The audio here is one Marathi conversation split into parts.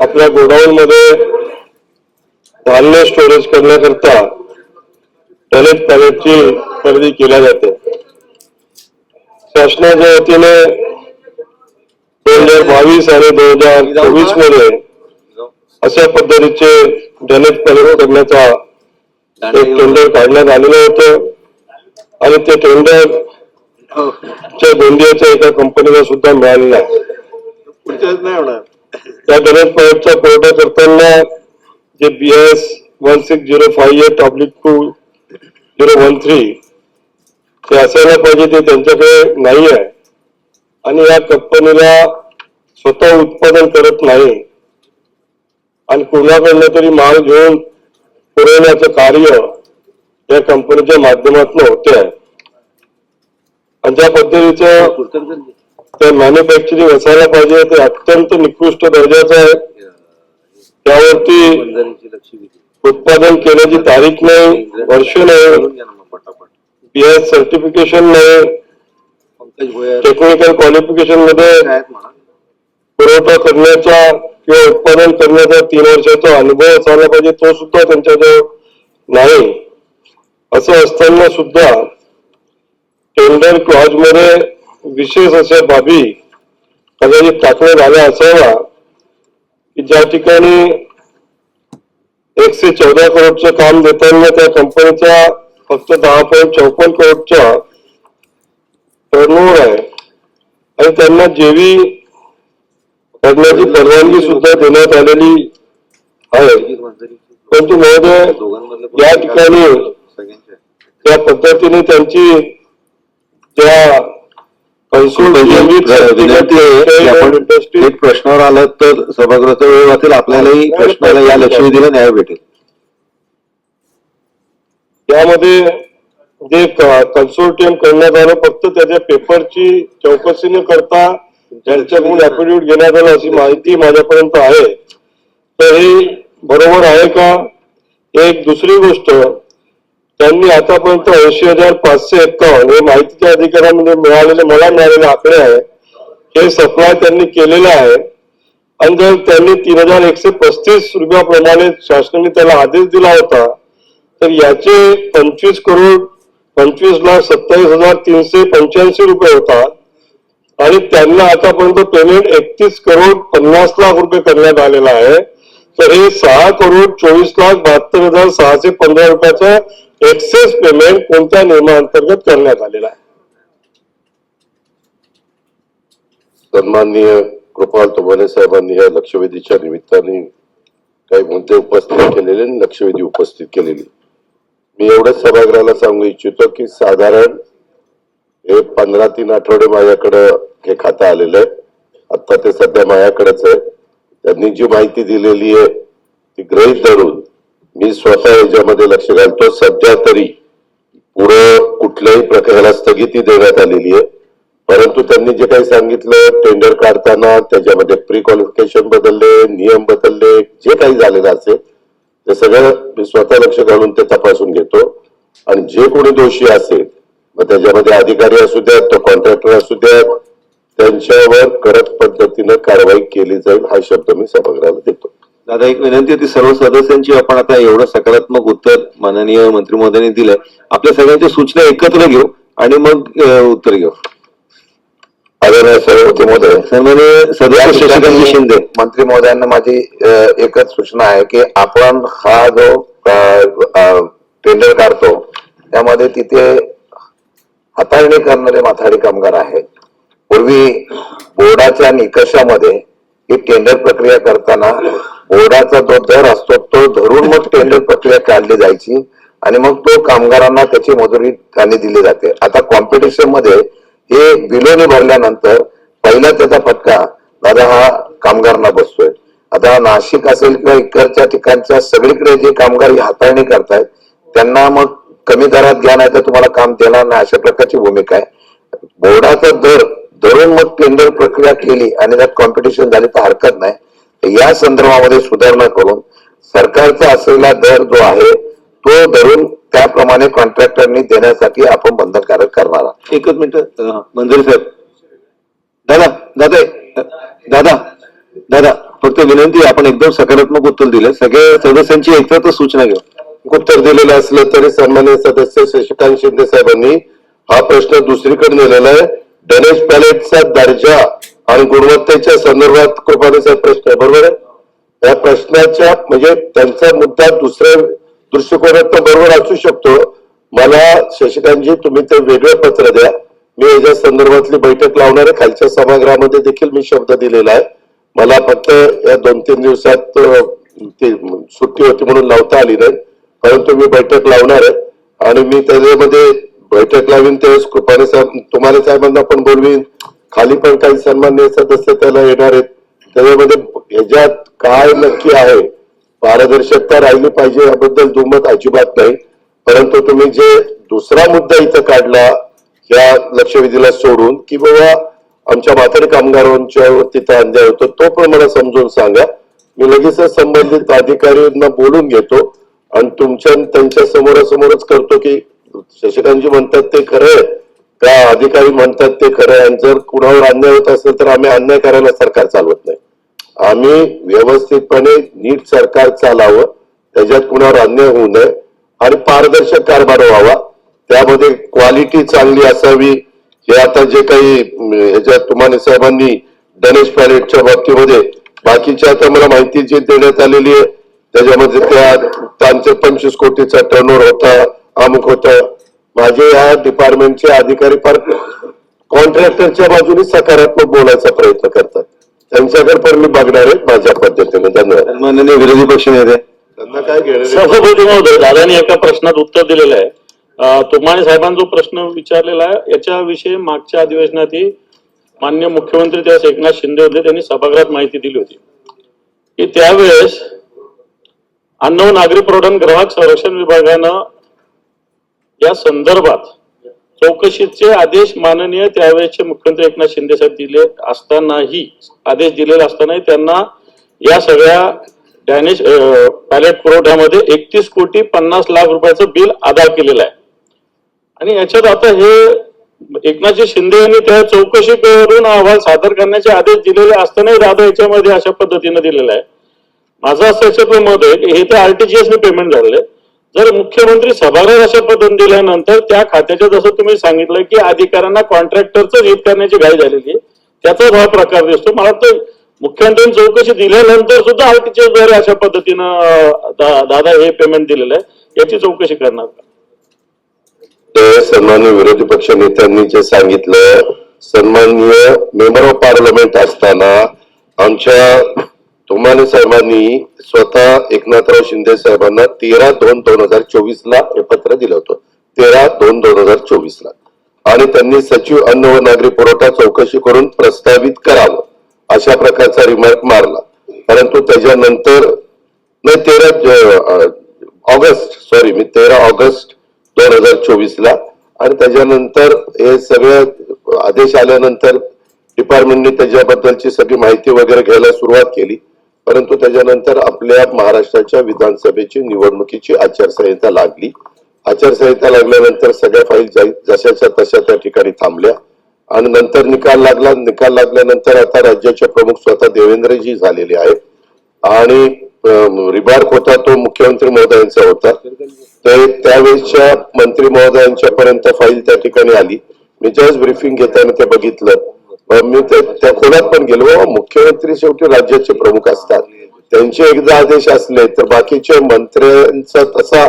आपल्या गोडाऊन मध्ये धान्य स्टोरेज करण्याकरता टॉयलेट पॅलेटची खरेदी केल्या जाते. शासनाच्या वतीने दोन हजार बावीस आणि दोन हजार चोवीसमध्ये अशा पद्धतीचे डॅमेज पॅलेट करण्याचा एक टेंडर काढण्यात आलेलं होतं. आणि ते टेंडर च्या गोंदियाच्या एका कंपनीला सुद्धा मिळालेलं आहे. या गणेश पाईपचा पुरवठा करताना जे B S one six zero five eight oblique two zero one three ते असायला पाहिजे ते त्यांच्याकडे नाही आहे आणि या कंपनीला स्वतः उत्पादन करत नाही. आणि कोणाकडनं तरी माल घेऊन पुरवण्याचं कार्य या कंपनीच्या माध्यमातून होते आहे आणि ज्या पद्धतीचं त्या मॅन्युफॅक्चरिंग असायला पाहिजे. ते अत्यंत निकृष्ट दर्जाचं आहे. त्यावरती उत्पादन केल्याची तारीख नाही वर्ष नाही बीएस सर्टिफिकेशन नाही टेक्निकल क्वालिफिकेशनमध्ये पुरवठा करण्याचा किंवा उत्पादन करण्याचा तीन वर्षाचा अनुभव असायला पाहिजे. तो सुद्धा त्यांच्याजवळ नाही. असं असताना सुद्धा टेंडर क्लॉजमध्ये विशेष अशा बाबी कदाचित टाकण्यात झाल्या असावा की ज्या ठिकाणी एकशे चौदा करोडचं काम देताना त्या कंपनीचा फक्त दहा पॉईंट चौपन्न करोडचा टर्नओव्हर आहे. आणि त्यांना जेवी करण्याची परवानगी सुद्धा देण्यात आलेली आहे. परंतु महोदय या ठिकाणी त्या पद्धतीने त्यांची विनंती एक प्रश्नावर आलं तर सभागृहाचा वेळ वाचेल आपल्यालाही प्रश्नाला या लक्ष दिलं न्याय भेटेल. यामध्ये जे कन्सोर्टियम करण्यात आलं फक्त त्याच्या पेपरची चौकशी न करता त्यांच्याकडून ऍफिडेव्हिट घेण्यात आलं अशी माहिती माझ्यापर्यंत आहे. तर हे बरोबर आहे का? एक दुसरी गोष्ट त्यांनी आतापर्यंत ऐंशी हजार पाचशे एक्कावन्न हे माहितीच्या अधिकारामध्ये मिळालेले मला मिळालेले आकडे आहे. हे सप्लाय त्यांनी केलेलं आहे. आणि जर त्यांनी तीन हजार एकशे पस्तीस रुपयाप्रमाणे शासनाने त्याला आदेश दिला होता तर याचे पंचवीस करोड पंचवीस लाख सत्तावीस हजार तीनशे पंच्याऐंशी रुपये होता. आणि त्यांना आतापर्यंत पेमेंट एकतीस करोड पन्नास लाख रुपये करण्यात आलेला आहे. तर हे सहा करोड चोवीस लाख बहात्तर हजार सहाशे पंधरा रुपयाचं एक्सेस पेमेंट कोणत्या नियमाअंतर्गत करण्यात आलेला आहे? सन्माननीय कृपाल तोमाने साहेबांनी या लक्षवेधीच्या निमित्ताने काही मुद्दे उपस्थित केलेले आणि लक्षवेधी उपस्थित केलेली. मी एवढंच सभागृहाला सांगू इच्छितो की साधारण हे पंधरा तीन आठवडे माझ्याकडं हे खातं आलेलं आहे. आता ते सध्या माझ्याकडेच आहे. त्यांनी जी माहिती दिलेली आहे ती गृहीत धरून मी स्वतः याच्यामध्ये लक्ष घालतो. सध्या तरी पुढं कुठल्याही प्रकाराला स्थगिती देण्यात आलेली आहे. परंतु त्यांनी जे काही सांगितलं टेंडर काढताना त्याच्यामध्ये प्री क्वालिफिकेशन बदलले नियम बदलले जे काही झालेलं असेल ते सगळं मी स्वतः लक्ष घालून ते तपासून घेतो. आणि जे कोणी दोषी असेल मग त्याच्यामध्ये अधिकारी असू द्यात तो कॉन्ट्रॅक्टर असू द्या त्यांच्यावर कडक पद्धतीनं कारवाई केली जाईल हा शब्द मी सभागृहाला देतो. दादा एक विनंती होती सर्व सदस्यांची आपण आता एवढं सकारात्मक उत्तर माननीय मंत्री महोदयांनी दिलंय आपल्या सगळ्यांच्या सूचना एकत्र घेऊ आणि मग उत्तर घेऊ. शिंदे. मंत्री महोदयांना माझी एकच सूचना आहे की आपण हा जो टेंडर काढतो त्यामध्ये तिथे हाताळणी करणारे माथाडी कामगार आहेत. पूर्वी बोर्डाच्या निकषामध्ये ही टेंडर प्रक्रिया करताना बोर्डाचा जो दर असतो तो धरून मग टेंडर प्रक्रिया काढली जायची आणि मग तो कामगारांना त्याची मजुरी त्यांनी दिली जाते. आता कॉम्पिटिशनमध्ये हे बिलोने भरल्यानंतर पहिला त्याचा फटका दादा हा कामगारांना बसतोय. आता नाशिक असेल किंवा इकडच्या ठिकाणच्या सगळीकडे जे कामगार हाताळणी करतायत त्यांना मग कमी दरात घ्या नाही तर तुम्हाला काम देणार नाही अशा प्रकारची भूमिका आहे. बोर्डाचा दर धरून मग टेंडर प्रक्रिया केली आणि त्यात कॉम्पिटिशन झाली तर हरकत नाही. या संदर्भामध्ये सुधारणा करून सरकारचा असलेला दर जो आहे तो धरून त्याप्रमाणे कॉन्ट्रॅक्टरनी देण्यासाठी आपण बंधनकारक करणार आहोत. एकच मिनिट मंजुरी साहेब. दादा दादा दादा दादा फक्त विनंती आपण एकदम सकारात्मक उत्तर दिलं. सगळ्या सदस्यांची एकत्र सूचना घेऊ. उत्तर दिलेलं असलं तरी सन्मान्य सदस्य शशिकांत शिंदे साहेबांनी हा प्रश्न दुसरीकडे नेलेला आहे. गणेश पॅलेटचा दर्जा आणि गुणवत्तेच्या संदर्भात कृपानेचा प्रश्न आहे. बरोबर आहे? या प्रश्नाच्या म्हणजे त्यांचा मुद्दा दुसऱ्या दृष्टिकोनात तर बरोबर असू शकतो. मला शशिकांतजी तुम्ही ते वेगळं पत्र द्या. मी याच्या संदर्भातली बैठक लावणार आहे. खालच्या सभागृहामध्ये देखील मी शब्द दिलेला आहे. मला फक्त या दोन तीन दिवसात ती सुट्टी होती म्हणून लावता आली नाही. परंतु मी बैठक लावणार आहे. आणि मी त्याच्यामध्ये बैठक लावीन त्यावेळेस कृपाने साहेब तुम्हाला साहेबांना पण बोलवीन. खाली पण काही सन्मान्य सदस्य त्याला येणार आहेत. त्याच्यामध्ये ह्याच्यात काय नक्की आहे? पारदर्शकता राहिली पाहिजे याबद्दल दुमत अजिबात नाही. परंतु तुम्ही जे दुसरा मुद्दा इथं काढला या लक्षवेधीला सोडून की बाबा आमच्या म्हातारी कामगारांच्या तिथं अन्याय होतो तो पण मला समजून सांगा. मी लगेच संबंधित अधिकाऱ्यांना बोलून घेतो आणि तुमच्या त्यांच्या समोरासमोरच करतो की शशिकांतजी म्हणतात ते खरं त्या अधिकारी म्हणतात ते खरं आणि जर कुणावर अन्याय होत असेल तर आम्ही अन्याय करायला सरकार चालवत नाही. आम्ही व्यवस्थितपणे नीट सरकार चालावं. त्याच्यात कुणावर अन्याय होऊ नये. आणि पारदर्शक कारभार व्हावा. त्यामध्ये क्वालिटी चांगली असावी. हे आता जे काही अं, ह्याच्यात तुम्हाला साहेबांनी गणेश पॅलेटच्या बाबतीमध्ये बाकीच्या आता मला माहिती जी देण्यात आलेली आहे त्याच्यामध्ये त्या त्यांचे पंचवीस कोटीचा टर्न होता. अमुक होता. माझे या डिपार्टमेंटचे अधिकारी फार कॉन्ट्रॅक्टरच्या बाजूने सकारात्मक बोलायचा प्रयत्न करतात. त्यांच्याकडे पण मी बघणार आहे माझ्या पद्धतीने. धन्यवाद. माननीय विरोधी पक्ष नेते. त्यांना काय सभापती महोदय दादानी एका प्रश्नात उत्तर दिलेलं आहे. तुमाने साहेबांनी जो प्रश्न विचारलेला आहे याच्याविषयी मागच्या अधिवेशनातही मान्य मुख्यमंत्री त्यावेळेस एकनाथ शिंदे होते त्यांनी सभागृहात माहिती दिली होती. की त्यावेळेस अन्न नागरी पुरवठा ग्राहक संरक्षण विभागानं या संदर्भात चौकशीचे आदेश माननीय त्यावेळेचे मुख्यमंत्री एकनाथ शिंदे साहेब दिले असतानाही आदेश दिलेले असतानाही त्यांना या सगळ्या डॅनेज पॅलेट पुरवठ्यामध्ये एकतीस कोटी पन्नास लाख रुपयाचं बिल अदा केलेलं आहे. आणि याच्यात आता हे एकनाथजी शिंदे यांनी त्या चौकशी करून अहवाल सादर करण्याचे आदेश दिलेले असतानाही दादा याच्यामध्ये अशा पद्धतीने दिलेला आहे. माझं असं याच्यात मत आहे की हे तर आरटीजीएसने पेमेंट झालेलं आहे. जर मुख्यमंत्री सभागृहात अशा पद्धतीने दिल्यानंतर त्या खात्याच्या जसं तुम्ही सांगितलं की अधिकाऱ्यांना कॉन्ट्रॅक्टरचं हित करण्याची घाई झालेली आहे त्याचाच हा प्रकार दिसतो. मला वाटतं मुख्यमंत्र्यांनी चौकशी दिल्यानंतर सुद्धा आरटीजीएसद्वारे अशा पद्धतीनं दादा हे पेमेंट दिलेलं आहे. याची चौकशी करणार ते सन्मान्य विरोधी पक्ष नेत्यांनी जे सांगितलं सन्माननीय मेंबर ऑफ पार्लमेंट असताना आमच्या तुमाने साहेबांनी स्वतः एकनाथराव शिंदे साहेबांना तेरा दोन दोन हजार चोवीस ला हे पत्र दिलं होतं. तेरा दोन दोन हजार चोवीस ला आणि त्यांनी सचिव अन्न व नागरी पुरवठा चौकशी करून प्रस्तावित करावं अशा प्रकारचा रिमार्क मारला. परंतु त्याच्यानंतर नाही तेरा ऑगस्ट सॉरी मी तेरा ऑगस्ट दोन हजार चोवीस ला आणि त्याच्यानंतर हे सगळे आदेश आल्यानंतर डिपार्टमेंटने त्याच्याबद्दलची सगळी माहिती वगैरे घ्यायला सुरुवात केली. परंतु त्याच्यानंतर आपल्या महाराष्ट्राच्या विधानसभेची निवडणुकीची आचारसंहिता लागली. आचारसंहिता लागल्यानंतर सगळ्या फाईल जशाच्या तशा त्या ठिकाणी थांबल्या. आणि नंतर निकाल लागला. निकाल लागल्यानंतर आता राज्याचे प्रमुख स्वतः देवेंद्रजी झालेले आहेत. आणि रिबार्क होता तो मुख्यमंत्री महोदयांचा होता. तर त्यावेळेसच्या मंत्री महोदयांच्या पर्यंत फाईल त्या ठिकाणी आली. मी ज्यावेळेस ब्रिफिंग घेताना ते बघितलं मी त्या खोलात पण गेलो. हो, मुख्यमंत्री शेवटी राज्याचे प्रमुख असतात. त्यांचे एकदा आदेश असले तर बाकीच्या मंत्र्यांचा तसा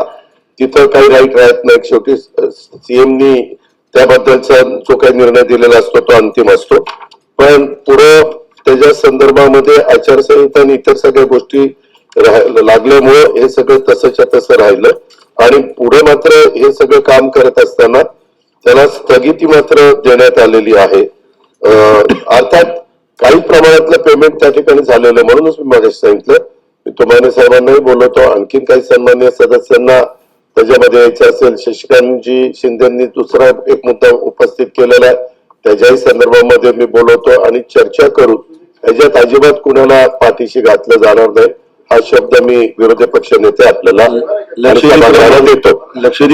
तिथं काही राईट राहत नाही शेवटी सीएमनी त्याबद्दलचा जो काही निर्णय दिलेला असतो तो अंतिम असतो. पण पुढं त्याच्या संदर्भामध्ये आचारसंहिता आणि इतर सगळ्या गोष्टी लागल्यामुळं हे सगळं तसंच्या तसं राहिलं. आणि पुढे मात्र हे सगळं काम करत असताना त्याला स्थगिती मात्र देण्यात आलेली आहे. अर्थात काही प्रमाणातलं पेमेंट त्या ठिकाणी झालेलं. म्हणूनच मी माझ्या सांगितलं. मी तुम्हाला साहेबांनाही बोलवतो आणखीन काही सन्मान्य सदस्यांना त्याच्यामध्ये यायचं असेल. शशिकांतजी शिंदेनी दुसरा एक मुद्दा उपस्थित केलेला आहे. त्याच्याही संदर्भामध्ये मी बोलवतो आणि चर्चा करू. याच्यात अजिबात कुणाला पाठीशी घातलं जाणार नाही. हा शब्द मी विरोधी पक्ष नेते आपल्याला देतो.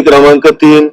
क्रमांक तीन.